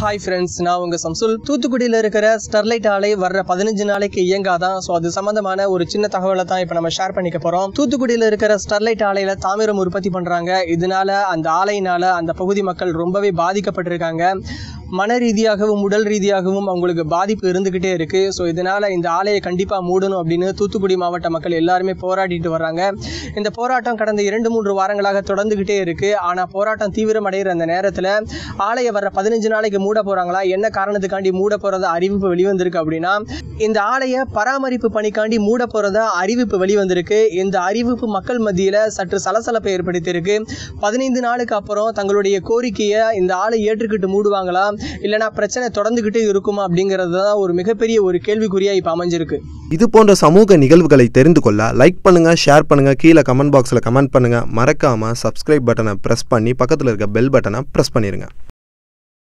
Hi friends நான் உங்க சம்சுல். தூத்துக்குடியில் இருக்கிற ஸ்டெர்லைட் ஆலை வர்ற பதினஞ்சு நாளைக்கு இயங்காதான். ஸோ அது சம்பந்தமான ஒரு சின்ன தகவலை தான் இப்போ நம்ம ஷேர் பண்ணிக்க போறோம். தூத்துக்குடியில் இருக்கிற ஸ்டெர்லைட் ஆலையில தாமிரம் உற்பத்தி பண்றாங்க. இதனால அந்த ஆலையினால அந்த பகுதி மக்கள் ரொம்பவே பாதிக்கப்பட்டிருக்காங்க. மன ரீதியாகவும் உடல் ரீதியாகவும் அவங்களுக்கு பாதிப்பு இருந்துகிட்டே இருக்கு. ஸோ இதனால இந்த ஆலையை கண்டிப்பாக மூடணும் அப்படின்னு தூத்துக்குடி மாவட்ட மக்கள் எல்லாருமே போராடிட்டு வர்றாங்க. இந்த போராட்டம் கடந்த இரண்டு மூன்று வாரங்களாக தொடர்ந்துகிட்டே இருக்கு. ஆனால் போராட்டம் தீவிரமடைகிற அந்த நேரத்தில் ஆலையை வர பதினஞ்சு நாளைக்கு மூட போறாங்களா என்ன காரணத்துக்காண்டி மூட போகிறத அறிவிப்பு வெளிவந்திருக்கு அப்படின்னா இந்த ஆலையை பராமரிப்பு பணிக்காண்டி மூட போகிறதா அறிவிப்பு வெளிவந்திருக்கு. இந்த அறிவிப்பு மக்கள் மத்தியில சற்று சலசலப்பை ஏற்படுத்தியிருக்கு. பதினைந்து நாளுக்கு அப்புறம் தங்களுடைய கோரிக்கையை இந்த ஆலை ஏற்றுக்கிட்டு மூடுவாங்களா? இல்லைனா பிரச்சனை தொடர்ந்துக்கிட்டே இருக்குமா அப்படிங்கிறது தான் ஒரு மிகப்பெரிய ஒரு கேள்விக்குறியா இப்போ அமைஞ்சிருக்கு. இது போன்ற சமூக நிகழ்வுகளை தெரிந்து கொள்ள லைக் பண்ணுங்க ஷேர் பண்ணுங்க கீழே கமெண்ட் பாக்ஸில் கமெண்ட் பண்ணுங்க. மறக்காம சப்ஸ்கிரைப் பட்டனை ப்ரெஸ் பண்ணி பக்கத்தில் இருக்க பெல் பட்டனை ப்ரெஸ் பண்ணிருங்க.